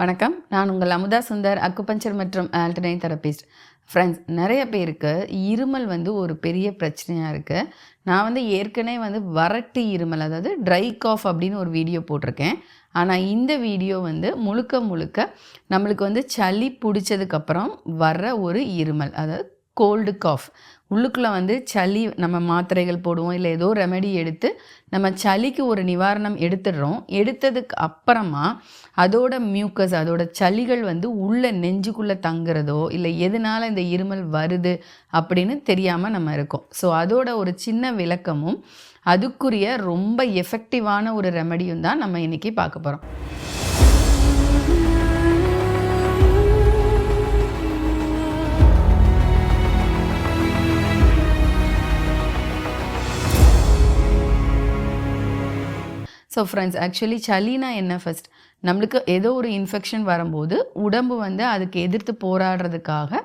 வணக்கம். நான் உங்கள் அமுதா சுந்தர் அக்குபஞ்சர் மற்றும் ஆல்டர்னேட் தெரபிஸ்ட் ஃப்ரெண்ட்ஸ் நிறைய பேருக்கு இருமல் வந்து ஒரு பெரிய பிரச்சனையாக இருக்குது நான் வந்து ஏற்கனவே வந்து வறட்டு இருமல் அதாவது ட்ரை காஃப் அப்படின்னு ஒரு வீடியோ போட்டிருக்கேன். ஆனால் இந்த வீடியோ வந்து முழுக்க முழுக்க நம்மளுக்கு வந்து சளி பிடிச்சதுக்கப்புறம் வர்ற ஒரு இருமல் அதாவது கோல்டு காஃப் உள்ளுக்குள்ளே வந்து சளி நம்ம மாத்திரைகள் போடுவோம் இல்லை ஏதோ ரெமெடி எடுத்து நம்ம சளிக்கு ஒரு நிவாரணம் எடுத்துடுறோம். எடுத்ததுக்கு அப்புறமா அதோட மியூக்கஸ் அதோட சளிகள் வந்து உள்ள நெஞ்சுக்குள்ளே தங்குறதோ இல்லை எதனால் இந்த இருமல் வருது அப்படின்னு தெரியாமல் நம்ம இருக்கோம். ஸோ அதோட ஒரு சின்ன விளக்கமும் அதுக்குரிய ரொம்ப எஃபெக்டிவான ஒரு ரெமடியும் தான் நம்ம இன்றைக்கி பார்க்க போகிறோம் ஸோ ஃப்ரெண்ட்ஸ் ஆக்சுவலி சளினா என்ன ஃபஸ்ட் நம்மளுக்கு ஏதோ ஒரு இன்ஃபெக்ஷன் வரும்போது உடம்பு வந்து அதுக்கு எதிர்த்து போராடுறதுக்காக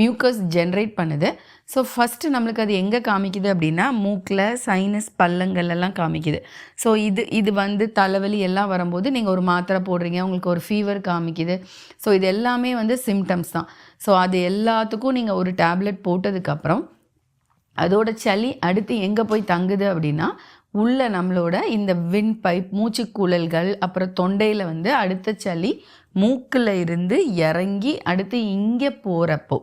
மியூக்கஸ் ஜென்ரேட் பண்ணுது. ஸோ ஃபஸ்ட்டு நம்மளுக்கு அது எங்கே காமிக்குது அப்படின்னா மூக்கில் சைனஸ் பள்ளங்கள் எல்லாம் காமிக்குது. ஸோ இது இது வந்து தலைவலி எல்லாம் வரும்போது நீங்கள் ஒரு மாத்திரை போடுறீங்க உங்களுக்கு ஒரு ஃபீவர் காமிக்குது. ஸோ இது எல்லாமே வந்து சிம்டம்ஸ் தான். ஸோ அது எல்லாத்துக்கும் நீங்கள் ஒரு டேப்லெட் போட்டதுக்கப்புறம் அதோட சளி அடுத்து எங்கே போய் தங்குது அப்படின்னா உள்ள நம்மளோட இந்த வின் பைப் மூச்சுக்குழல்கள் அப்புறம் தொண்டையில் வந்து அடுத்த சளி மூக்கில் இருந்து இறங்கி அடுத்து இங்கே போகிறப்போ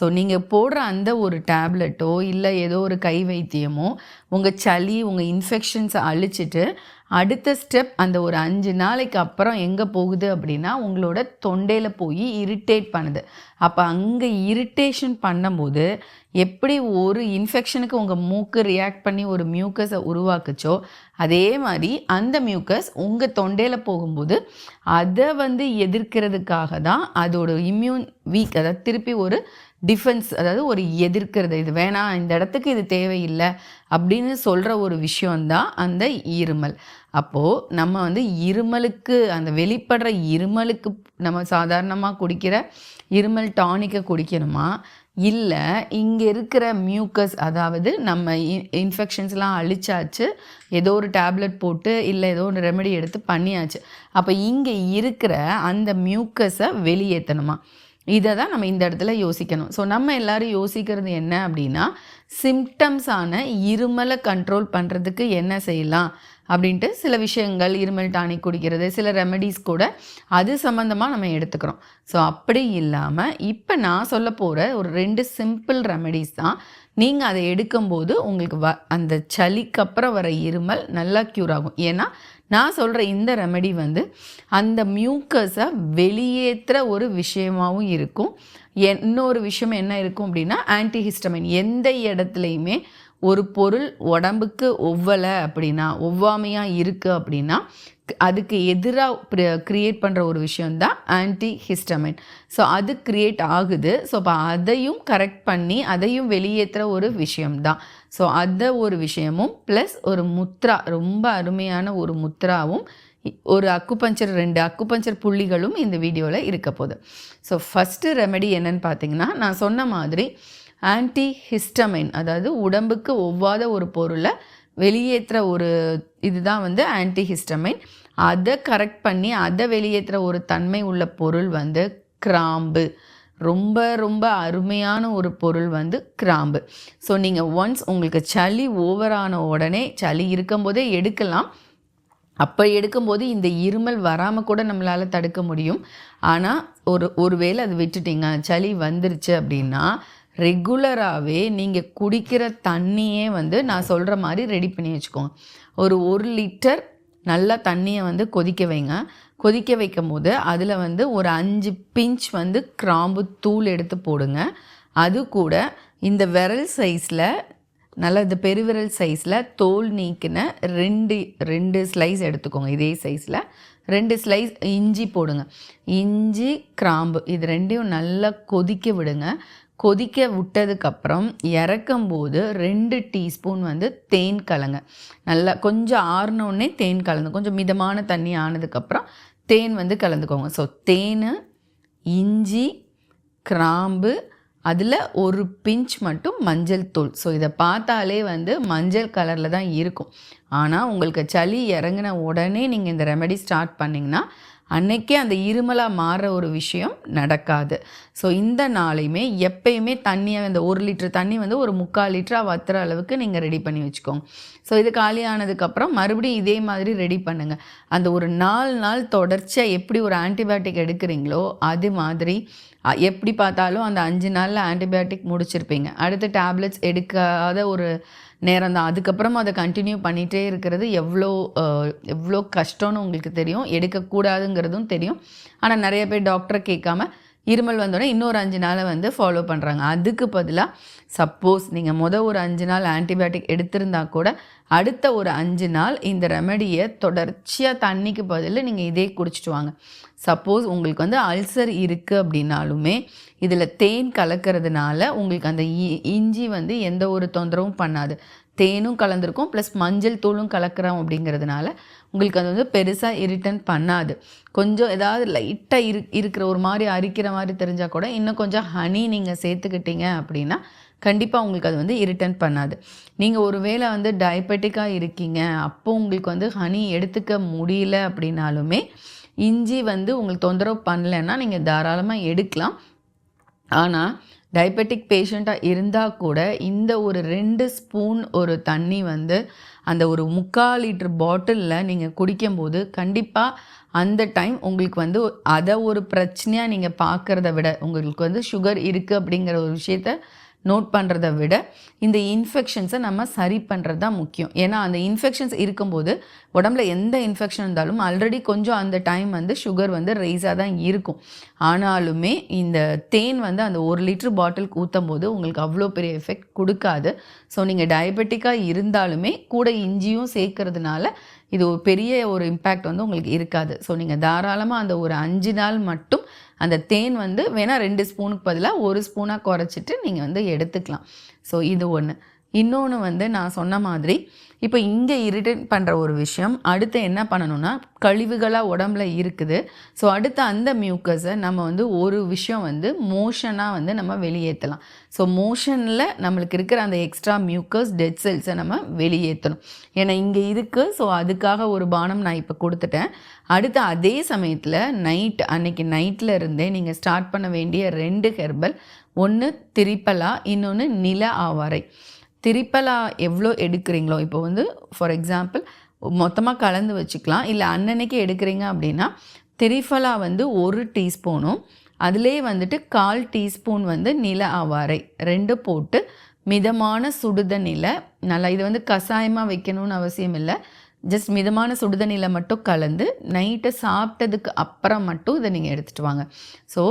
ஸோ நீங்கள் போடுற அந்த ஒரு டேப்லெட்டோ இல்லை ஏதோ ஒரு கை வைத்தியமோ உங்கள் சளி உங்கள் இன்ஃபெக்ஷன்ஸை அழிச்சிட்டு அடுத்த ஸ்டெப் அந்த ஒரு அஞ்சு நாளைக்கு அப்புறம் எங்கே போகுது அப்படின்னா உங்களோட தொண்டையில் போய் இரிட்டேட் பண்ணுது. அப்போ அங்கே இரிட்டேஷன் பண்ணும்போது எப்படி ஒரு இன்ஃபெக்ஷனுக்கு உங்கள் மூக்கு ரியாக்ட் பண்ணி ஒரு மியூக்கஸை உருவாக்குச்சோ அதே மாதிரி அந்த மியூக்கஸ் உங்கள் தொண்டையில் போகும்போது அதை வந்து எதிர்க்கிறதுக்காக தான் அதோட இம்யூன் வீக் அதாவது திருப்பி ஒரு டிஃபென்ஸ் அதாவது ஒரு எதிர்க்கிறது. இது வேணாம் இந்த இடத்துக்கு இது தேவையில்லை அப்படின்னு சொல்கிற ஒரு விஷயந்தான் அந்த இருமல். அப்போது நம்ம வந்து இருமலுக்கு அந்த வெளிப்படுற இருமலுக்கு நம்ம சாதாரணமாக குடிக்கிற இருமல் டானிக்கை குடிக்கணுமா? இல்லை இங்கே இருக்கிற மியூக்கஸ் அதாவது நம்ம இன்ஃபெக்ஷன்ஸ்லாம் அழிச்சாச்சு ஏதோ ஒரு டேப்லெட் போட்டு இல்லை ஏதோ ஒரு ரெமெடி எடுத்து பண்ணியாச்சு. அப்போ இங்கே இருக்கிற அந்த மியூக்கஸை வெளியேற்றணுமா இதை தான் நம்ம இந்த இடத்துல யோசிக்கணும். ஸோ நம்ம எல்லோரும் யோசிக்கிறது என்ன அப்படின்னா சிம்டம்ஸான இருமலை கண்ட்ரோல் பண்ணுறதுக்கு என்ன செய்யலாம்? அப்படின்ட்டு சில விஷயங்கள் இருமல் டானிக் குடிக்கிறது சில ரெமெடிஸ் கூட அது சம்மந்தமாக நம்ம எடுத்துக்கிறோம். ஸோ அப்படி இல்லாமல் இப்போ நான் சொல்ல போகிற ஒரு ரெண்டு சிம்பிள் ரெமெடிஸ் தான். நீங்கள் அதை எடுக்கும்போது உங்களுக்கு வ அந்த சளிக்கப்புறம் வர இருமல் நல்லா க்யூர் ஆகும். ஏன்னா நான் சொல்கிற இந்த ரெமெடி வந்து அந்த மியூக்கஸை வெளியேற்றுற ஒரு விஷயமாகவும் இருக்கும். இன்னொரு விஷயம் என்ன இருக்கும் அப்படின்னா ஆன்டிஹிஸ்டமின் எந்த இடத்துலையுமே ஒரு பொருள் உடம்புக்கு ஒவ்வலை அப்படின்னா ஒவ்வாமையாக இருக்குது அப்படின்னா அதுக்கு எதிராக க்ரியேட் பண்ணுற ஒரு விஷயந்தான் ஆன்டி ஹிஸ்டமின் ஸோ அது க்ரியேட் ஆகுது. ஸோ இப்போ அதையும் கரெக்ட் பண்ணி அதையும் வெளியேற்றுற ஒரு விஷயம்தான். ஸோ அதை ஒரு விஷயமும் ப்ளஸ் ஒரு முத்ரா ரொம்ப அருமையான ஒரு முத்ராவும் ஒரு அக்குப்பஞ்சர் ரெண்டு அக்குப்பஞ்சர் புள்ளிகளும் இந்த வீடியோவில் இருக்க போகுது. ஸோ ஃபஸ்ட்டு ரெமெடி என்னன்னு பார்த்தீங்கன்னா நான் சொன்ன மாதிரி ஆன்டி ஹிஸ்டமைன் அதாவது உடம்புக்கு ஒவ்வாத ஒரு பொருளை வெளியேற்றுற ஒரு இதுதான் வந்து ஆன்டிஹிஸ்டமைன் அதை கரெக்ட் பண்ணி அதை வெளியேற்றுற ஒரு தன்மை உள்ள பொருள் வந்து கிராம்பு. ரொம்ப ரொம்ப அருமையான ஒரு பொருள் வந்து கிராம்பு. ஸோ நீங்கள் ஒன்ஸ் உங்களுக்கு சளி ஓவரான உடனே சளி இருக்கும்போதே எடுக்கலாம். அப்போ எடுக்கும்போது இந்த இருமல் வராமல் கூட நம்மளால் தடுக்க முடியும். ஆனால் ஒரு ஒருவேளை அது விட்டுட்டிங்க சளி வந்துருச்சு அப்படின்னா ரெகுலராகவே நீங்கள் குடிக்கிற தண்ணியே வந்து நான் சொல்கிற மாதிரி ரெடி பண்ணி வச்சுக்கோங்க. ஒரு ஒரு லிட்டர் நல்லா தண்ணியை வந்து கொதிக்க வைங்க. கொதிக்க வைக்கும் போது அதில் வந்து ஒரு அஞ்சு பிஞ்ச் வந்து கிராம்பு தூள் எடுத்து போடுங்க. அது கூட இந்த விரல் சைஸில் நல்ல இந்த பெருவிரல் சைஸில் தோல் நீக்கின ரெண்டு ரெண்டு ஸ்லைஸ் எடுத்துக்கோங்க இதே சைஸில் ரெண்டு ஸ்லைஸ் இஞ்சி போடுங்க. இஞ்சி கிராம்பு இது ரெண்டையும் நல்லா கொதிக்க விடுங்க. கொதிக்க விட்டதுக்கப்புறம் இறக்கும்போது ரெண்டு டீஸ்பூன் வந்து தேன் கலங்க. நல்லா கொஞ்சம் ஆறினோடனே தேன் கலந்து கொஞ்சம் மிதமான தண்ணி ஆனதுக்கப்புறம் தேன் வந்து கலந்துக்கோங்க. ஸோ தேன் இஞ்சி கிராம்பு அதில் ஒரு பிஞ்ச் மட்டும் மஞ்சள் தூள். ஸோ இதை பார்த்தாலே வந்து மஞ்சள் கலரில் தான் இருக்கும். ஆனால் உங்களுக்கு சளி இறங்கின உடனே நீங்கள் இந்த ரெமெடி ஸ்டார்ட் பண்ணிங்கன்னா அன்னைக்கே அந்த இருமலாக மாறுற ஒரு விஷயம் நடக்காது. ஸோ இந்த நாளையுமே எப்பயுமே தண்ணியை அந்த ஒரு லிட்டர் தண்ணி வந்து ஒரு முக்கால் லிட்டராக வத்துற அளவுக்கு நீங்கள் ரெடி பண்ணி வச்சுக்கோங்க. ஸோ இது காலியானதுக்கப்புறம் மறுபடியும் இதே மாதிரி ரெடி பண்ணுங்கள் அந்த ஒரு நாலு நாள் தொடர்ச்சியாக எப்படி ஒரு ஆன்டிபயோட்டிக் எடுக்கிறீங்களோ அது மாதிரி எப்படி பார்த்தாலும் அந்த அஞ்சு நாளில் ஆன்டிபயோட்டிக் முடிச்சிருப்பீங்க. அடுத்து டேப்லெட்ஸ் எடுக்காத ஒரு நேரம் தான் அதுக்கப்புறம் அதை கண்டினியூ பண்ணிகிட்டே இருக்கிறது எவ்வளோ எவ்வளோ கஷ்டம்னு உங்களுக்கு தெரியும். எடுக்கக்கூடாதுங்கிறதும் தெரியும். ஆனால் நிறைய பேர் டாக்டரை கேட்காம இருமல் வந்தோடனே இன்னொரு அஞ்சு நாளை வந்து ஃபாலோ பண்ணுறாங்க அதுக்கு பதிலாக சப்போஸ் நீங்கள் மொதல் ஒரு அஞ்சு நாள் ஆன்டிபயோட்டிக் எடுத்திருந்தா கூட அடுத்த ஒரு அஞ்சு நாள் இந்த ரெமடியை தொடர்ச்சியாக தண்ணிக்கு பதில் நீங்கள் இதே குடிச்சிட்டு வாங்க. சப்போஸ் உங்களுக்கு வந்து அல்சர் இருக்குது அப்படின்னாலுமே இதில் தேன் கலக்கிறதுனால உங்களுக்கு அந்த இ- இஞ்சி வந்து எந்த ஒரு தொந்தரவும் பண்ணாது. தேனும் கலந்துருக்கும் ப்ளஸ் மஞ்சள் தூளும் கலக்கிறோம் அப்படிங்கிறதுனால உங்களுக்கு அது வந்து பெருசாக இரிட்டன் பண்ணாது. கொஞ்சம் ஏதாவது லைட்டாக இரு இருக்கிற ஒரு மாதிரி அரிக்கிற மாதிரி தெரிஞ்சால் கூட இன்னும் கொஞ்சம் ஹனி நீங்கள் சேர்த்துக்கிட்டீங்க அப்படின்னா கண்டிப்பாக உங்களுக்கு அது வந்து இரிட்டன் பண்ணாது. நீங்கள் ஒரு வேளை வந்து டயபெட்டிக்காக இருக்கீங்க அப்போ உங்களுக்கு வந்து ஹனி எடுத்துக்க முடியல அப்படின்னாலுமே இஞ்சி வந்து உங்களுக்கு தொந்தரவு பண்ணலைன்னா நீங்கள் தாராளமாக எடுக்கலாம். ஆனால் டயபெட்டிக் பேஷண்ட்டாக இருந்தால் கூட இந்த ஒரு ரெண்டு ஸ்பூன் ஒரு தண்ணி வந்து அந்த ஒரு முக்கால் லிட்டர் பாட்டிலில் நீங்கள் குடிக்கும்போது கண்டிப்பாக அந்த டைம் உங்களுக்கு வந்து அதை ஒரு பிரச்சனையாக நீங்கள் பார்க்குறத விட உங்களுக்கு வந்து சுகர் இருக்குது அப்படிங்கிற ஒரு விஷயத்த நோட் பண்ணுறத விட இந்த இன்ஃபெக்ஷன்ஸை நம்ம சரி பண்ணுறது தான் முக்கியம். ஏன்னா அந்த இன்ஃபெக்ஷன்ஸ் இருக்கும்போது உடம்புல எந்த இன்ஃபெக்ஷன் இருந்தாலும் ஆல்ரெடி கொஞ்சம் அந்த டைம் வந்து சுகர் வந்து ரைஸாக தான் இருக்கும். ஆனாலுமே இந்த தேன் வந்து அந்த ஒரு லிட்டர் பாட்டிலுக்கு ஊற்றும் போது உங்களுக்கு அவ்வளோ பெரிய எஃபெக்ட் கொடுக்காது. ஸோ நீங்கள் டயபெட்டிக்காக இருந்தாலுமே கூட இஞ்சியும் சேர்க்கறதுனால இது ஒரு பெரிய ஒரு இம்பேக்ட் வந்து உங்களுக்கு இருக்காது. ஸோ நீங்கள் தாராளமாக அந்த ஒரு அஞ்சு நாள் மட்டும் அந்த தேன் வந்து வேணால் ரெண்டு ஸ்பூனுக்கு பதிலாக ஒரு ஸ்பூனாக குறைச்சிட்டு நீங்கள் வந்து எடுத்துக்கலாம். ஸோ இது ஒன்று இன்னொன்று வந்து நான் சொன்ன மாதிரி இப்போ இங்கே இரிட்டேட் பண்ணுற ஒரு விஷயம் அடுத்து என்ன பண்ணணும்னா கழிவுகளாக உடம்புல இருக்குது. ஸோ அடுத்து அந்த மியூக்கஸை நம்ம வந்து ஒரு விஷயம் வந்து மோஷனாக வந்து நம்ம வெளியேற்றலாம் ஸோ மோஷனில் நம்மளுக்கு இருக்கிற அந்த எக்ஸ்ட்ரா மியூக்கஸ் டெட் செல்ஸை நம்ம வெளியேற்றணும் ஏன்னா இங்கே இருக்குது ஸோ அதுக்காக ஒரு பானம் நான் இப்போ கொடுத்துட்டேன். அடுத்து அதே சமயத்தில் நைட் அன்னைக்கு நைட்டில் இருந்தே நீங்கள் ஸ்டார்ட் பண்ண வேண்டிய ரெண்டு ஹெர்பல் ஒன்று திரிப்பலா இன்னொன்று நில ஆவாரை. திரிப்பலா எவ்வளோ எடுக்கிறீங்களோ? இப்போ வந்து ஃபார் எக்ஸாம்பிள் மொத்தமாக கலந்து வச்சுக்கலாம். இல்லை அன்னன்னைக்கு எடுக்கிறீங்க அப்படின்னா திரிஃபலா வந்து ஒரு டீஸ்பூனும் அதிலே வந்துட்டு கால் டீஸ்பூன் வந்து நில ஆவாரை ரெண்டு போட்டு மிதமான சுடுதண்ணில நல்லா இது வந்து கஷாயமாக வைக்கணும்னு அவசியம் இல்லை. ஜஸ்ட் மிதமான சுடுதண்ணியில் மட்டும் கலந்து நைட்டை சாப்பிட்டதுக்கு அப்புறம் மட்டும் இதை நீங்கள் எடுத்துகிட்டு வாங்க. ஸோ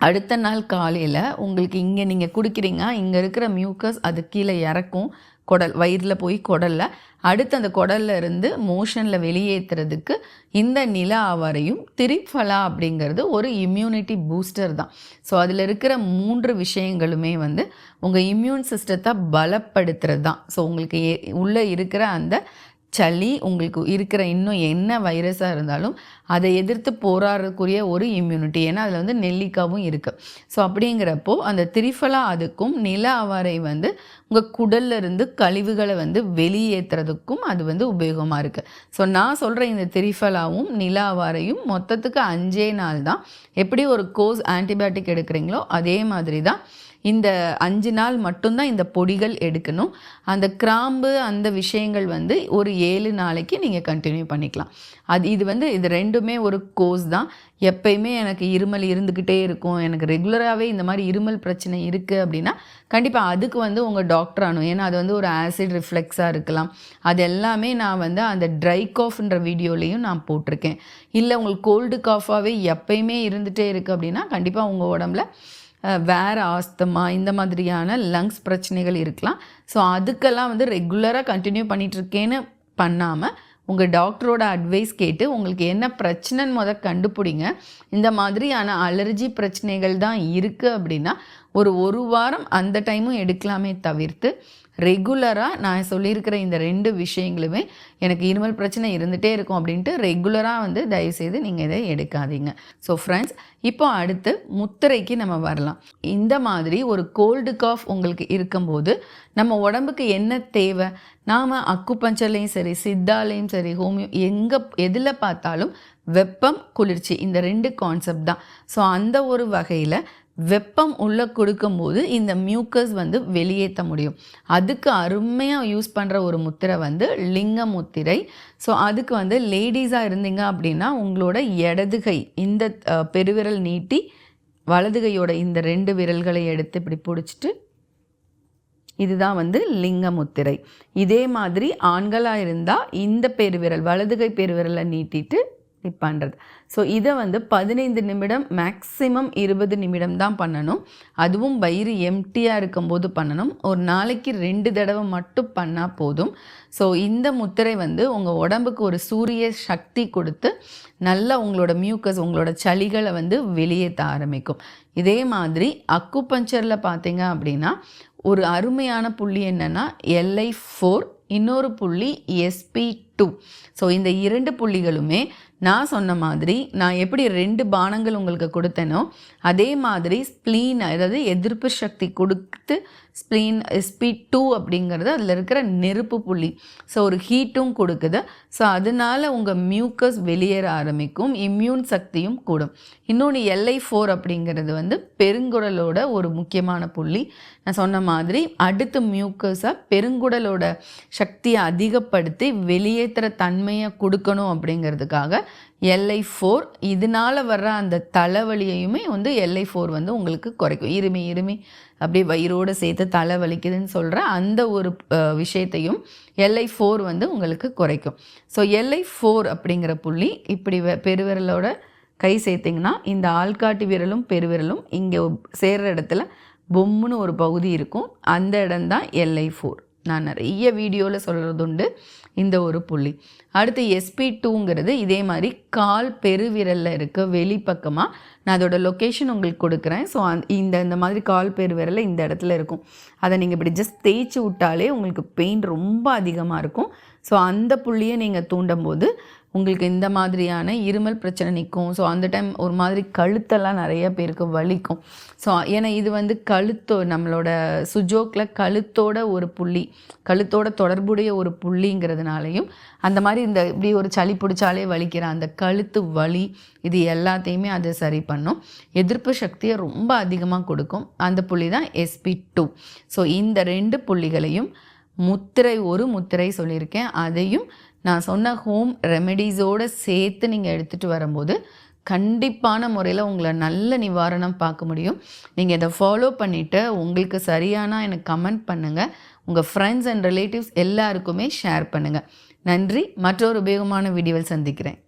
அடுத்த நாள் காலையில் உங்களுக்கு இங்கே நீங்கள் குடிக்கிறீங்க இங்கே இருக்கிற மியூக்கஸ் அது கீழே இறக்கும் குடல் வயிறில் போய் குடலில். அடுத்து அந்த குடல்ல இருந்து மோஷனில் வெளியேற்றுறதுக்கு இந்த நில ஆவாரையும் திரிஃபலா அப்படிங்கிறது ஒரு இம்யூனிட்டி பூஸ்டர் தான். ஸோ அதில் இருக்கிற மூன்று விஷயங்களுமே வந்து உங்கள் இம்யூன் சிஸ்டத்தை பலப்படுத்துறது தான். ஸோ உங்களுக்கு ஏ- உள்ளே இருக்கிற அந்த சளி உங்களுக்கு இருக்கிற இன்னும் என்ன வைரஸாக இருந்தாலும் அதை எதிர்த்து போராடக்கூடிய ஒரு இம்யூனிட்டி ஏன்னா அதில் வந்து நெல்லிக்காவும் இருக்குது ஸோ அப்படிங்கிறப்போ அந்த திரிஃபலா அதுக்கும் நில அவரை வந்து உங்கள் குடல்ல இருந்து கழிவுகளை வந்து வெளியேற்றுறதுக்கும் அது வந்து உபயோகமாக இருக்குது ஸோ நான் சொல்கிற இந்த திரிஃபலாவும் நில அவாரையும் மொத்தத்துக்கு அஞ்சே நாள் தான். எப்படி ஒரு கோர்ஸ் ஆன்டிபயோட்டிக் எடுக்கிறீங்களோ அதே மாதிரி தான் இந்த அஞ்சு நாள் மட்டும்தான் இந்த பொடிகள் எடுக்கணும். அந்த கிராம்பு அந்த விஷயங்கள் வந்து ஒரு ஏழு நாளைக்கு நீங்கள் கண்டினியூ பண்ணிக்கலாம். அது இது வந்து இது ரெண்டுமே ஒரு கோர்ஸ் தான். எப்பயுமே எனக்கு இருமல் இருந்துக்கிட்டே இருக்கும். எனக்கு ரெகுலராகவே இந்த மாதிரி இருமல் பிரச்சனை இருக்குது அப்படின்னா கண்டிப்பாக அதுக்கு வந்து உங்கள் டாக்டர் ஆனும் ஏன்னா அது வந்து ஒரு ஆசிட் ரிஃப்ளெக்ஸாக இருக்கலாம். அது எல்லாமே நான் வந்து அந்த ட்ரை காஃப்ன்ற வீடியோலையும் நான் போட்டிருக்கேன். இல்லை உங்களுக்கு கோல்டு காஃபாகவே எப்பயுமே இருந்துகிட்டே இருக்குது அப்படின்னா கண்டிப்பாக உங்கள் உடம்புல வேற ஆஸ்தமா இந்த மாதிரியான லங்ஸ் பிரச்சனைகள் இருக்கலாம். ஸோ அதுக்கெல்லாம் வந்து ரெகுலராக கண்டினியூ பண்ணிகிட்ருக்கேன்னு பண்ணாமல் உங்கள் டாக்டரோட அட்வைஸ் கேட்டு உங்களுக்கு என்ன பிரச்சனைன்னு முத கண்டுபிடிங்க. இந்த மாதிரியான அலர்ஜி பிரச்சனைகள் தான் இருக்குது அப்படின்னா ஒரு ஒரு வாரம் அந்த டைமும் எடுக்கலாமே தவிர்த்து ரெகுலராக நான் சொல்லியிருக்கிற இந்த ரெண்டு விஷயங்களுமே எனக்கு இருமல் பிரச்சனை இருந்துகிட்டே இருக்கும் அப்படின்ட்டு ரெகுலராக வந்து தயவுசெய்து நீங்கள் இதை எடுக்காதீங்க. ஸோ ஃப்ரெண்ட்ஸ் இப்போ அடுத்து முத்திரைக்கு நம்ம வரலாம். இந்த மாதிரி ஒரு கோல்டு காஃப் உங்களுக்கு இருக்கும்போது நம்ம உடம்புக்கு என்ன தேவை? நாம் அக்குப்பஞ்சர்லேயும் சரி சித்தாலேயும் சரி ஹோமியோ எங்கே எதில் பார்த்தாலும் வெப்பம் குளிர்ச்சி இந்த ரெண்டு கான்செப்ட் தான். ஸோ அந்த ஒரு வகையில் வெப்பம் உள்ளே கொடுக்கும்போது இந்த மியூக்கஸ் வந்து வெளியேற்ற முடியும். அதுக்கு அருமையாக யூஸ் பண்ணுற ஒரு முத்திரை வந்து லிங்க முத்திரை. ஸோ அதுக்கு வந்து லேடிஸாக இருந்தீங்க அப்படின்னா உங்களோட இடதுகை இந்த பெருவிரல் நீட்டி வலதுகையோட இந்த ரெண்டு விரல்களை எடுத்து இப்படி பிடிச்சிட்டு இதுதான் வந்து லிங்க முத்திரை. இதே மாதிரி ஆண்களாக இருந்தால் இந்த பெருவிரல் வலதுகை பெருவிரலை நீட்டிட்டு இப்படி பண்ணுறது ஸோ இதை வந்து பதினைந்து நிமிடம் மேக்ஸிமம் இருபது நிமிடம் தான் பண்ணணும். அதுவும் வயிறு எம்டியாக இருக்கும்போது பண்ணணும். ஒரு நாளைக்கு ரெண்டு தடவை மட்டும் பண்ணால் போதும். ஸோ இந்த முத்திரை வந்து உங்கள் உடம்புக்கு ஒரு சூரிய சக்தி கொடுத்து நல்லா உங்களோட மியூக்கஸ் உங்களோட சளிகளை வந்து வெளியேற்ற ஆரம்பிக்கும். இதே மாதிரி அக்கு பஞ்சரில் பார்த்தீங்க அப்படின்னா ஒரு அருமையான புள்ளி என்னென்னா எல்ஐ ஃபோர் இன்னொரு புள்ளி எஸ்பி டூ ஸோ இந்த இரண்டு புள்ளிகளுமே நான் சொன்ன மாதிரி நான் எப்படி ரெண்டு பானங்கள் உங்களுக்கு கொடுத்தேனோ அதே மாதிரி ஸ்ப்ளீன் அதாவது எதிர்ப்பு சக்தி கொடுத்து ஸ்ப்ளீன் ஸ்பீட் டூ அப்படிங்கிறது அதில் இருக்கிற நெருப்பு புள்ளி. ஸோ ஒரு ஹீட்டும் கொடுக்குது. ஸோ அதனால் உங்கள் மியூக்கஸ் வெளியேற ஆரம்பிக்கும் இம்யூன் சக்தியும் கூடும். இன்னொன்று எல்ஐ ஃபோர் அப்படிங்கிறது வந்து பெருங்குடலோட ஒரு முக்கியமான புள்ளி. நான் சொன்ன மாதிரி அடுத்து மியூக்கஸை பெருங்குடலோட சக்தியை அதிகப்படுத்தி வெளியே வெளியேற்றுற தன்மையை கொடுக்கணும் அப்படிங்கிறதுக்காக எல்ஐ ஃபோர் இதனால் வர்ற அந்த தலைவலியையுமே வந்து எல்ஐ ஃபோர் வந்து உங்களுக்கு குறைக்கும். இருமி இருமி அப்படியே வயிறோடு சேர்த்து தலை வலிக்குதுன்னு சொல்கிற அந்த ஒரு விஷயத்தையும் எல்ஐ ஃபோர் வந்து உங்களுக்கு குறைக்கும். ஸோ எல்ஐ ஃபோர் அப்படிங்கிற புள்ளி இப்படி பெருவிரலோட கை சேர்த்திங்கன்னா இந்த ஆள்காட்டி விரலும் பெருவிரலும் இங்கே சேர்கிற இடத்துல பொம்முன்னு ஒரு பகுதி இருக்கும். அந்த இடம்தான் எல்ஐ ஃபோர் நான் நிறைய வீடியோவில் சொல்கிறது உண்டு இந்த ஒரு புள்ளி. அடுத்து எஸ்பி டூங்கிறது இதே மாதிரி கால் பெருவிரலில் இருக்க வெளிப்பக்கமாக நான் அதோட லொக்கேஷன் உங்களுக்கு கொடுக்குறேன். ஸோ அந் இந்த இந்த மாதிரி கால் பெருவிரலில் இந்த இடத்துல இருக்கும். அதை நீங்கள் இப்படி ஜஸ்ட் தேய்ச்சி விட்டாலே உங்களுக்கு பெயின் ரொம்ப அதிகமாக இருக்கும். ஸோ அந்த புள்ளியை நீங்கள் தூண்டும் போது உங்களுக்கு இந்த மாதிரியான இருமல் பிரச்சனை நிற்கும். ஸோ அந்த டைம் ஒரு மாதிரி கழுத்தெல்லாம் நிறைய பேருக்கு வலிக்கும். ஸோ ஏன்னா இது வந்து கழுத்தோ நம்மளோட சுஜோக்கில் கழுத்தோட ஒரு புள்ளி கழுத்தோட தொடர்புடைய ஒரு புள்ளிங்கிறதுனாலையும் அந்த மாதிரி இந்த இப்படி ஒரு சளி பிடிச்சாலே வலிக்கிற அந்த கழுத்து வலி இது எல்லாத்தையுமே அது சரி பண்ணும். எதிர்ப்பு சக்தியை ரொம்ப அதிகமாக கொடுக்கும். அந்த புள்ளி தான் எஸ்பி டூ ஸோ இந்த ரெண்டு புள்ளிகளையும் முத்திரை ஒரு முத்திரை சொல்லியிருக்கேன். அதையும் நான் சொன்ன ஹோம் ரெமெடிஸோடு சேர்த்து நீங்கள் எடுத்துகிட்டு வரும்போது கண்டிப்பான முறையில் உங்களை நல்ல நிவாரணம் பார்க்க முடியும். நீங்கள் இதை ஃபாலோ பண்ணிவிட்டு உங்களுக்கு சரியான எனக்கு கமெண்ட் பண்ணுங்கள் உங்கள் ஃப்ரெண்ட்ஸ் அண்ட் ரிலேட்டிவ்ஸ் எல்லாருக்குமே ஷேர் பண்ணுங்கள் நன்றி. மற்றொரு உபயோகமான வீடியோவில் சந்திக்கிறேன்.